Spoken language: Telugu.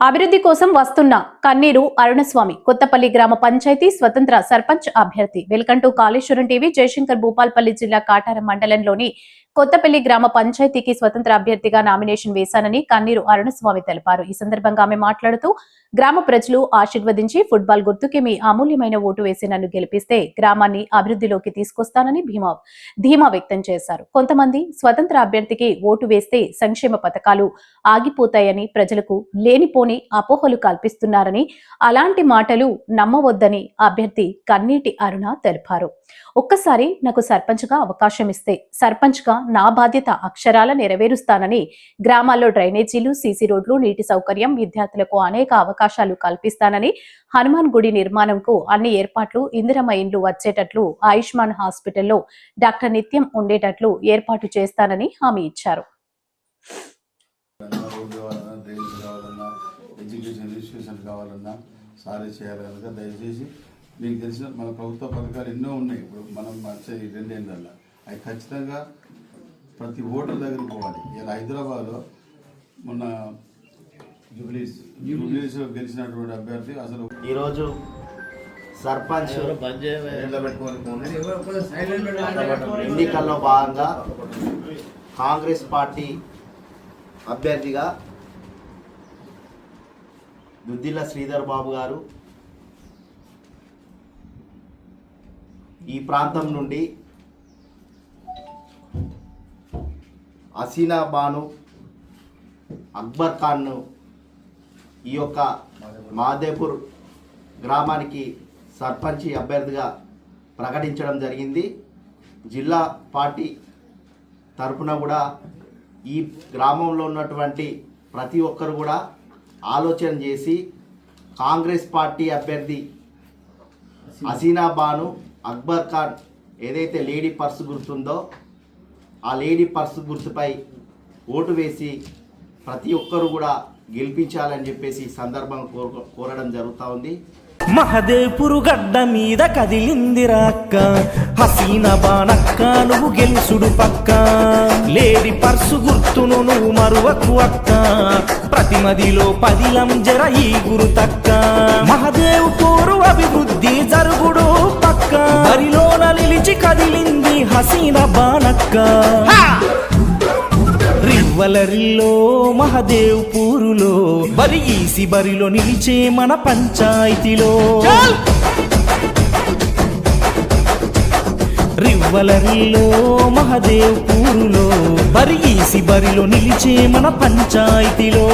అభివృద్ధి కోసం వస్తున్న కన్నీరు అరుణస్వామి కొత్తపల్లి గ్రామ పంచాయతీ స్వతంత్ర సర్పంచ్ అభ్యర్థి. Welcome to Kaleshwaram TV Jayashankar Bhupalpally జిల్లా కాటారం మండలంలోని కొత్తపల్లి గ్రామ పంచాయతీకి స్వతంత్ర అభ్యర్థిగా నామినేషన్ వేశానని కన్నీరు అరుణస్వామి తెలిపారు. ఈ సందర్భంగా ఆమె మాట్లాడుతూ గ్రామ ప్రజలు ఆశీర్వదించి ఫుట్బాల్ గుర్తుకి మీ అమూల్యమైన ఓటు వేసి నన్ను గెలిపిస్తే గ్రామాన్ని అభివృద్ధిలోకి తీసుకొస్తానని భీమా ధీమా వ్యక్తం చేశారు. కొంతమంది స్వతంత్ర అభ్యర్థికి ఓటు వేస్తే సంక్షేమ పథకాలు ఆగిపోతాయని ప్రజలకు లేనిపోని అపోహలు కల్పిస్తున్నారని అలాంటి మాటలు నమ్మవద్దని అభ్యర్థి కన్నీటి అరుణ తెలిపారు. ఒక్కసారి నాకు సర్పంచ్గా అవకాశం ఇస్తే సర్పంచ్గా నా బాధ్యత అక్షరాల నెరవేరుస్తానని గ్రామాల్లో డ్రైనేజీలు సీసీ రోడ్లు నీటి సౌకర్యం విద్యార్థులకు అనేక అవకాశాలు కల్పిస్తానని హనుమాన్ గుడి నిర్మాణంకు అన్ని ఏర్పాట్లు ఇందిరమ్మ ఇండ్లు వచ్చేటట్లు ఆయుష్మాన్ హాస్పిటల్లో డాక్టర్ నిత్యం ఉండేటట్లు ఏర్పాటు చేస్తానని హామీ ఇచ్చారు. దయచేసి మీకు తెలిసిన మన ప్రభుత్వ పథకాలు ఎన్నో ఉన్నాయి. ఇప్పుడు మనం వచ్చే రెండేళ్ళ అవి ఖచ్చితంగా ప్రతి ఓటర్ దగ్గరికి పోవాలి. ఇలా హైదరాబాద్లో మొన్న జూబ్లీస్ జూబ్లీస్ గెలిచినటువంటి అభ్యర్థి అసలు ఈరోజు సర్పంచ్ ఎన్నికల్లో భాగంగా కాంగ్రెస్ పార్టీ అభ్యర్థిగా దుద్దిల్ల శ్రీధర్ బాబు గారు ఈ ప్రాంతం నుండి హసీనా బాను అక్బర్ ఖాన్ను ఈ యొక్క మాదేపూర్ గ్రామానికి సర్పంచి అభ్యర్థిగా ప్రకటించడం జరిగింది. జిల్లా పార్టీ తరపున కూడా ఈ గ్రామంలో ఉన్నటువంటి ప్రతి ఒక్కరు కూడా ఆలోచన చేసి కాంగ్రెస్ పార్టీ అభ్యర్థి హసీనా బాను అక్బర్ ఖాన్ ఏదైతే లేడీ పర్స్ గుర్తుందో ఆ లేడీ పర్సు గుర్తుపై ఓటు వేసి ప్రతి ఒక్కరు కూడా గెలిపించాలని చెప్పేసి సందర్భం కోర కోరడం జరుగుతూ ఉంది. మహదేపురు గడ్డ మీద కదిలిందిరా అక్క. హసీన బాణక్క నువ్వు గెలుసుడు పక్క. లేడి పర్సు గుర్తును నువ్వు మరువకు అక్క. ప్రతిమదిలో పదిలం జర ఈ గురు తక్క. మహదేవ్ పూరు అభివృద్ధి జరుగుడు పక్క. బరిలోన నిలిచి కదిలింది హసీన బానక్క. రివ్వలరిల్లో మహదేవ్ పూరులో బరి ఈసి బరిలో నిలిచే మన పంచాయతీలో. రివ్వలరిల్లో మహదేవ్ పూరులో బరి ఈసి బరిలో నిలిచే మన పంచాయతీలో.